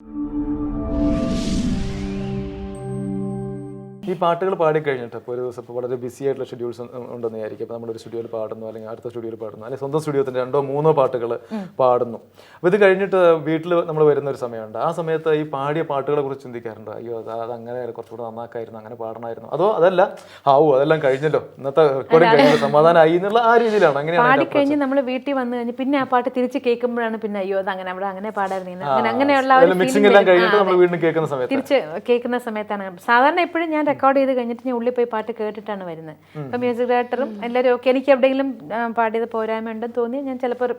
you. ഈ പാട്ടുകൾ പാടി കഴിഞ്ഞിട്ട് ഇപ്പോൾ ഒരു ദിവസം ഇപ്പോൾ വളരെ ബിസി ആയിട്ടുള്ള ഷെഡ്യൂൾസ് ഉണ്ടെന്ന് വിചാരിക്കും. അപ്പോൾ നമ്മളൊരു സ്റ്റുഡിയോയിൽ പാടുന്നു അല്ലെങ്കിൽ അടുത്ത സ്റ്റുഡിയോയിൽ പാടുന്നു അല്ലെങ്കിൽ സ്വന്തം സ്റ്റുഡിയോത്തിന്റെ രണ്ടോ മൂന്നോ പാട്ടുകൾ പാടുന്നു. അപ്പോൾ ഇത് കഴിഞ്ഞിട്ട് വീട്ടിൽ നമ്മൾ വരുന്ന ഒരു സമയമുണ്ട്. ആ സമയത്ത് ഈ പാടിയ പാട്ടുകളെ കുറിച്ച് ചിന്തിക്കാറുണ്ട്? അയ്യോ അത് അത് അങ്ങനെ കുറച്ചുകൂടെ നന്നാക്കായിരുന്നു അങ്ങനെ പാടണമായിരുന്നു. അതോ അതല്ല ആവോ അതെല്ലാം കഴിഞ്ഞല്ലോ. ഇന്നത്തെ റെക്കോർഡിംഗ് കഴിഞ്ഞ സമാധാനമായി എന്നുള്ള ആ രീതിയിലാണ്. അങ്ങനെയാണ് പാടിക്കഴിഞ്ഞ് നമ്മൾ വീട്ടിൽ വന്നു കഴിഞ്ഞ് പിന്നെ ആ പാട്ട് തിരിച്ച് കേൾക്കുമ്പോഴാണ് പിന്നെ അയ്യോ അത് അങ്ങനെ അവിടെ അങ്ങനെ പാടായിരുന്നു. അങ്ങനെ അങ്ങനെയുള്ള മിക്സിംഗ് എല്ലാം കഴിഞ്ഞിട്ട് നമ്മൾ. വീണ്ടും കേൾക്കുന്ന സമയത്ത് തിരിച്ച് കേൾക്കുന്ന സമയത്താണ്. സാധാരണ എപ്പോഴും ഞാൻ റെക്കോർഡ് ചെയ്ത് കഴിഞ്ഞിട്ട് ഞാൻ ഉള്ളിൽ പോയി പാട്ട് കേട്ടിട്ടാണ് വരുന്നത്. ഇപ്പം മ്യൂസിക് ഡയറക്ടറും എല്ലാവരും ഒക്കെ എനിക്ക് എവിടെയെങ്കിലും പാടിയത് പോരായ്മ ഉണ്ടെന്ന് തോന്നി ഞാൻ ചിലപ്പോൾ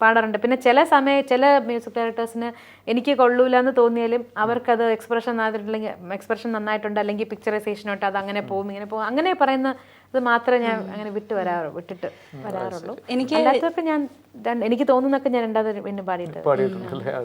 പാടാറുണ്ട്. പിന്നെ ചില സമയ ചില മ്യൂസിക് ഡയറക്ടേഴ്സിന് എനിക്ക് കൊള്ളൂല എന്ന് തോന്നിയാലും അവർക്കത് എക്സ്പ്രഷൻ നന്നായിട്ടുണ്ടെങ്കിൽ എക്സ്പ്രഷൻ നന്നായിട്ടുണ്ട് അല്ലെങ്കിൽ പിക്ചറൈസേഷനോട്ട് അത് അങ്ങനെ പോകും ഇങ്ങനെ പോകും അങ്ങനെ പറയുന്ന ഇത് മാത്രമേ ഞാൻ അങ്ങനെ വിട്ട് വരാറുള്ളൂ വിട്ടിട്ട് വരാറുള്ളൂ. എനിക്ക് അല്ലാത്തതൊക്കെ ഞാൻ എനിക്ക് തോന്നുന്നൊക്കെ ഞാൻ രണ്ടാമത് പിന്നെ പാടിയിട്ട് പാടിയിട്ടുണ്ടല്ലേ ആ.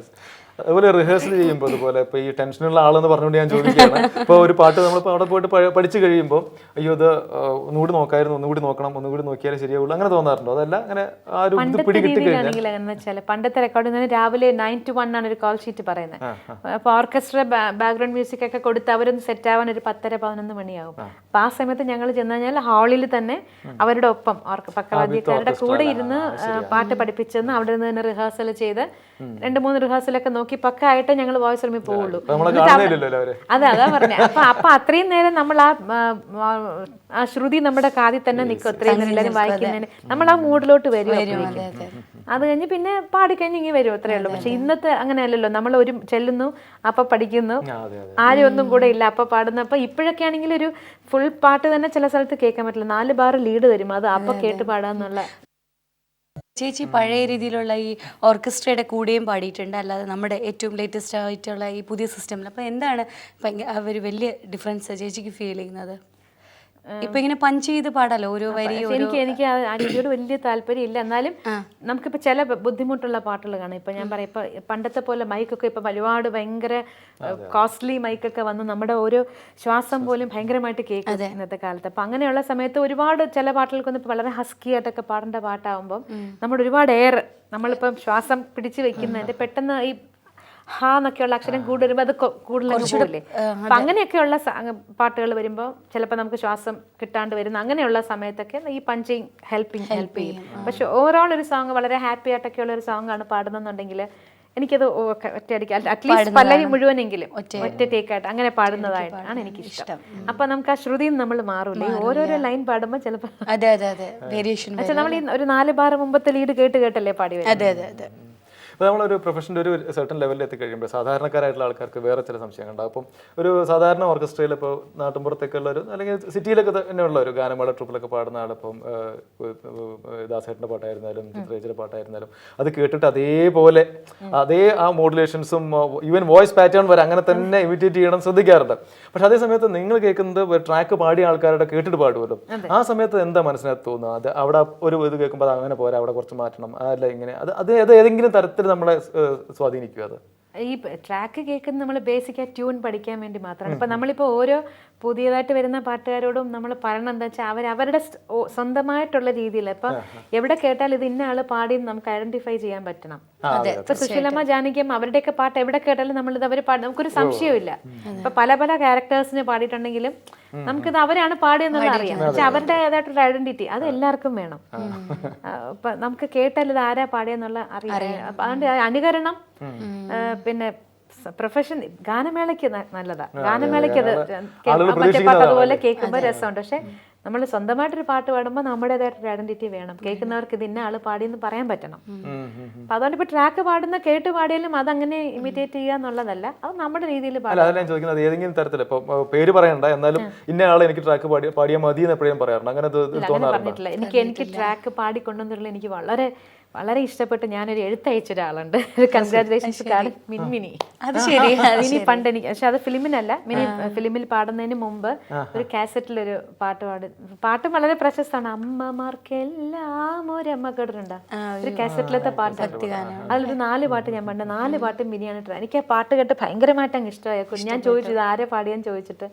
അതുപോലെ റിഹേഴ്സൽ ചെയ്യുമ്പോൾ അതുപോലെ ഇപ്പോൾ ഈ ടെൻഷനുള്ള ആളെന്ന് പറഞ്ഞുകൊണ്ട് ഞാൻ ചോദിക്കുകയാണ്. ഇപ്പോൾ ഒരു പാട്ട് നമ്മളിപ്പോൾ അവിടെ പോയിട്ട് പഠിച്ചു കഴിയുമ്പോൾ അയ്യോ ഇത് ആ, ഒന്നുകൂടി നോക്കായിരുന്നു ഒന്നുകൂടി നോക്കണം ഒന്നുകൂടി നോക്കിയാലേ ശരിയാവുള്ളൂ. അങ്ങനെ തോന്നാറുണ്ടോ? അതല്ല അങ്ങനെ ആ ഒരു ഇത് പണ്ടത്തെ പിടി കിട്ടി കഴിഞ്ഞാൽ. എന്ന് വെച്ചാൽ പണ്ടത്തെ റെക്കോർഡിംഗ് രാവിലെ നയൻ ടു വൺ ആണ് ഒരു കോൾ ഷീറ്റ് പറയുന്നത്. അപ്പോൾ ഓർക്കസ്ട്ര ബാക്ക്ഗ്രൗണ്ട് മ്യൂസിക് ഒക്കെ കൊടുത്ത് അവരൊന്ന് സെറ്റ് ആവാൻ ഒരു പത്തര പതിനൊന്ന് മണിയാവും അപ്പൊ ആ സമയത്ത് ഞങ്ങൾ ചെന്ന് കഴിഞ്ഞാൽ ഹാളിൽ തന്നെ അവരുടെ ഒപ്പം അവർക്ക് പക്കവാദ്യക്കാരുടെ കൂടെ ഇരുന്ന് പാട്ട് പഠിപ്പിച്ചെന്ന് അവിടെ നിന്ന് തന്നെ റിഹേഴ്സൽ ചെയ്ത് രണ്ട് മൂന്ന് റിഹേഴ്സലൊക്കെ നോക്കി പക്ക ആയിട്ട് ഞങ്ങൾ വോയിസ് റൂമിൽ പോവുള്ളൂ. അതെ അതാ പറഞ്ഞത് അപ്പൊ അപ്പൊ അത്രയും നേരം നമ്മൾ ആ ആ, ശ്രുതി നമ്മുടെ കാതിൽ തന്നെ നിൽക്കും അത്രയും നേരം എല്ലാവരും വായിക്കുന്നതിന്. നമ്മൾ ആ മൂഡിലോട്ട് വരും. അത് കഴിഞ്ഞ് പിന്നെ പാടിക്കഴിഞ്ഞ് ഇങ്ങനെ വരും അത്രേ ഉള്ളൂ. പക്ഷെ ഇന്നത്തെ അങ്ങനെയല്ലല്ലോ. നമ്മൾ ഒരു ചെല്ലുന്നു അപ്പൊ പഠിക്കുന്നു. ആരും ഒന്നും കൂടെ ഇല്ല അപ്പൊ പാടുന്നു. അപ്പൊ ഇപ്പോഴൊക്കെ ആണെങ്കിൽ ഒരു ഫുൾ പാട്ട് തന്നെ ചില സ്ഥലത്ത് കേൾക്കാൻ പറ്റില്ല. നാല് ബാർ ലീഡ് തരും. അത് അപ്പൊ കേട്ട് പാടാന്നുള്ള. ചേച്ചി പഴയ രീതിയിലുള്ള ഈ ഓർക്കസ്ട്രയുടെ കൂടെയും പാടിയിട്ടുണ്ട്. അല്ലാതെ നമ്മുടെ ഏറ്റവും ലേറ്റസ്റ്റ് ആയിട്ടുള്ള ഈ പുതിയ സിസ്റ്റമിൽ അപ്പോൾ എന്താണ് അവർ വലിയ ഡിഫറൻസ് ചേച്ചിക്ക് ഫീൽ ചെയ്യുന്നത്? ഇപ്പൊ ഇങ്ങനെ പഞ്ച് ചെയ്ത് പാടാലോ ഓരോ വരി എനിക്ക് എനിക്ക് ആ ആ രീതിയോട് വലിയ താല്പര്യം ഇല്ല. എന്നാലും നമുക്കിപ്പോ ചില ബുദ്ധിമുട്ടുള്ള പാട്ടുകൾ കാണാം. ഇപ്പൊ ഞാൻ പറയാം ഇപ്പൊ പണ്ടത്തെ പോലെ മൈക്കൊക്കെ ഇപ്പൊ ഒരുപാട് ഭയങ്കര കോസ്റ്റ്ലി മൈക്കൊക്കെ വന്ന് നമ്മുടെ ഓരോ ശ്വാസം പോലും ഭയങ്കരമായിട്ട് കേൾക്കും ഇന്നത്തെ കാലത്ത്. അപ്പൊ അങ്ങനെയുള്ള സമയത്ത് ഒരുപാട് ചില പാട്ടുകൾക്കൊന്നും ഇപ്പൊ വളരെ ഹസ്കി ആയിട്ടൊക്കെ പാടേണ്ട പാട്ടാവുമ്പോൾ നമ്മുടെ ഒരുപാട് എയർ നമ്മളിപ്പം ശ്വാസം പിടിച്ചു വെക്കുന്നതിന്റെ പെട്ടെന്ന് ഈ ഹാ എന്നൊക്കെയുള്ള അക്ഷരം കൂടി വരുമ്പോൾ അത് കൂടുതൽ പോകില്ലേ അപ്പൊ അങ്ങനെയൊക്കെയുള്ള പാട്ടുകൾ വരുമ്പോൾ ചിലപ്പോൾ നമുക്ക് ശ്വാസം കിട്ടാണ്ട് വരുന്ന അങ്ങനെയുള്ള സമയത്തൊക്കെ ഈ പഞ്ചിങ് ഹെൽപ്പിങ് ഹെൽപ്പ് ചെയ്യും. പക്ഷെ ഓവറോൾ ഒരു സോങ് വളരെ ഹാപ്പി ആയിട്ടൊക്കെയുള്ള ഒരു സോങ് ആണ് പാടുന്നെന്നുണ്ടെങ്കിൽ എനിക്കത് ഒറ്റയടിക്ക്. അറ്റ്ലീസ്റ്റ് പല്ലവി മുഴുവനെങ്കിലും ഒറ്റ ടേക്ക് ആയിട്ട് അങ്ങനെ പാടുന്നതായിട്ടാണ് എനിക്ക് ഇഷ്ടം. അപ്പൊ നമുക്ക് ആ ശ്രുതിയും നമ്മൾ മാറൂലേ? ഓരോരോ ലൈൻ പാടുമ്പോൾ ചിലപ്പോൾ അതെ അതെ അതെ. വേരിയേഷൻ പക്ഷെ നമ്മൾ ഈ ഒരു നാല് ബാർ മുമ്പത്തെ ലീഡ് കേട്ട് കേട്ടല്ലേ പാടി അതെ അതെ അതെ. അപ്പോൾ നമ്മളൊരു പ്രൊഫഷന്റെ ഒരു സെർട്ടൺ ലെവലിൽ എത്തിക്കഴിയുമ്പോൾ സാധാരണക്കാരായിട്ടുള്ള ആൾക്കാർക്ക് വേറെ ചില സംശയങ്ങൾ ഉണ്ടാകും അപ്പം ഒരു സാധാരണ ഓർക്കസ്ട്രയിൽ ഇപ്പോൾ നാട്ടിൻപുറത്തേക്കുള്ള ഒരു അല്ലെങ്കിൽ സിറ്റിയിലൊക്കെ തന്നെയുള്ള ഒരു ഗാനമേള ട്രൂപ്പിലൊക്കെ പാടുന്ന ആളിപ്പം ദാസേട്ടന്റെ പാട്ടായിരുന്നാലും ചിത്രേച്ചിയുടെ പാട്ടായിരുന്നാലും അത് കേട്ടിട്ട് അതേപോലെ അതേ ആ മോഡുലേഷൻസും ഈവൻ വോയിസ് പാറ്റേൺ വരെ അങ്ങനെ തന്നെ ഇമിറ്റേറ്റ് ചെയ്യണം ശ്രദ്ധിക്കാറുണ്ട്. പക്ഷെ അതേ സമയത്ത് നിങ്ങൾ കേൾക്കുന്നത് ട്രാക്ക് പാടിയ ആൾക്കാരുടെ കേട്ടിട്ട് പാടുമല്ലോ ആ സമയത്ത് എന്താ മനസ്സിനകത്ത് തോന്നുന്നത് അത് അവിടെ ഒരു ഇത് കേൾക്കുമ്പോൾ അത് അങ്ങനെ പോരാ അവിടെ കുറച്ച് മാറ്റണം അല്ല ഇങ്ങനെ. അത് അത് അത് ഏതെങ്കിലും തരത്തിൽ നമ്മളെ സ്വാധീനിക്കുക അത്? ഈ ട്രാക്ക് കേൾക്കുന്ന നമ്മൾ ബേസിക് ആ ട്യൂൺ പഠിക്കാൻ വേണ്ടി മാത്രമാണ്. ഇപ്പം നമ്മളിപ്പോൾ ഓരോ പുതിയതായിട്ട് വരുന്ന പാട്ടുകാരോടും നമ്മൾ പറയണം എന്താ വെച്ചാൽ അവർ അവരുടെ സ്വന്തമായിട്ടുള്ള രീതിയിൽ ഇപ്പം എവിടെ കേട്ടാൽ ഇത് ഇന്ന ആൾ പാടി നമുക്ക് ഐഡന്റിഫൈ ചെയ്യാൻ പറ്റണം. ഇപ്പൊ സുശീലമ്മ ജാനകിയമ്മ അവരുടെയൊക്കെ പാട്ട് എവിടെ കേട്ടാലും നമ്മളിത് അവർ പാടും നമുക്കൊരു സംശയമില്ല ഇപ്പൊ പല പല ക്യാരക്ടേഴ്സിന് പാടിയിട്ടുണ്ടെങ്കിലും നമുക്കിത് അവരാണ് പാടിയെന്നുള്ളത് അറിയാം. പക്ഷെ അവരുടേതായിട്ടൊരു ഐഡന്റിറ്റി അത് എല്ലാവർക്കും വേണം. നമുക്ക് കേട്ടാൽ ഇത് ആരാ പാടിയെന്നുള്ള അറിയാം. അതുകൊണ്ട് അനുകരണം പിന്നെ പ്രൊഫഷൻ ഗാനമേളയ്ക്ക് നല്ലതാണ് നല്ലതാ. ഗാനമേളയ്ക്ക് അത് മറ്റേ പ്രതീക്ഷിക്കുന്ന പാട്ട് അതുപോലെ കേൾക്കുമ്പോൾ രസമുണ്ട്. പക്ഷെ നമ്മൾ സ്വന്തമായിട്ടൊരു പാട്ട് പാടുമ്പോൾ നമ്മുടേതായിട്ടൊരു ഐഡന്റിറ്റി വേണം. കേൾക്കുന്നവർക്ക് ഇത് ഇന്ന ആൾ പാടിയെന്ന് പറയാൻ പറ്റണം. അപ്പൊ അതുകൊണ്ട് ഇപ്പൊ ട്രാക്ക് പാടുന്ന കേട്ട് പാടിയാലും അങ്ങനെ ഇമിറ്റേറ്റ് ചെയ്യുക എന്നുള്ളതല്ല. അത് നമ്മുടെ രീതിയിൽ അല്ല അതല്ല ഞാൻ ചോദിക്കുന്നത് ഏതെങ്കിലും തരത്തിൽ ഇപ്പൊ പേര് പറയണ്ട. എന്നാലും ഇന്ന ആൾ എനിക്ക് ട്രാക്ക് പാടി പാടിയാൽ മതി എന്ന് എപ്പോഴും പറയാറുണ്ട്. അങ്ങനെ പറഞ്ഞിട്ടില്ല. എനിക്ക് എനിക്ക് ട്രാക്ക് പാടിക്കൊണ്ടെന്നുള്ള എനിക്ക് വളരെ വളരെ ഇഷ്ടപ്പെട്ട് ഞാനൊരു എഴുത്തയച്ച ഒരാളുണ്ട്. ഒരു കൺഗ്രാറ്റുലേഷൻസ് കാർഡ് മിൻമിനി അത് ശരി മിനി പണ്ട് എനിക്ക്. പക്ഷെ അത് ഫിലിമിനല്ല. മിനി ഫിലിമിൽ പാടുന്നതിന് മുമ്പ് ഒരു കാസറ്റിൽ ഒരു പാട്ട് പാടി. പാട്ടും വളരെ പ്രശസ്തമാണ്. അമ്മമാർക്കെല്ലാം ഒരു അമ്മ കേട്ടിട്ടുണ്ട്? ഒരു കാസറ്റിലത്തെ പാട്ട്. അതിലൊരു നാല് പാട്ട് ഞാൻ പണ്ട് നാല് പാട്ടും മിനിയാണ് ഇട്ടത് എനിക്ക് ആ പാട്ട് കേട്ട് ഭയങ്കരമായിട്ട് അങ്ങ് ഇഷ്ടമായി. ഞാൻ ചോദിച്ചത് ആരെ പാടിയെന്ന് ചോദിച്ചിട്ട്?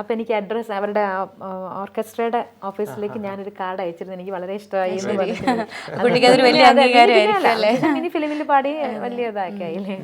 അപ്പൊ എനിക്ക് അഡ്രസ്സ് അവരുടെ ഓർക്കസ്ട്രയുടെ ഓഫീസിലേക്ക് ഞാനൊരു കാർഡ് അയച്ചിരുന്നു. എനിക്ക് വളരെ ഇഷ്ടമായി അംഗീകാരമായിരിക്കും ഫിലിമിൽ- മിനി ഫിലിമിൽ പാടി വലിയ ഇതാക്കി ആയില്ലേ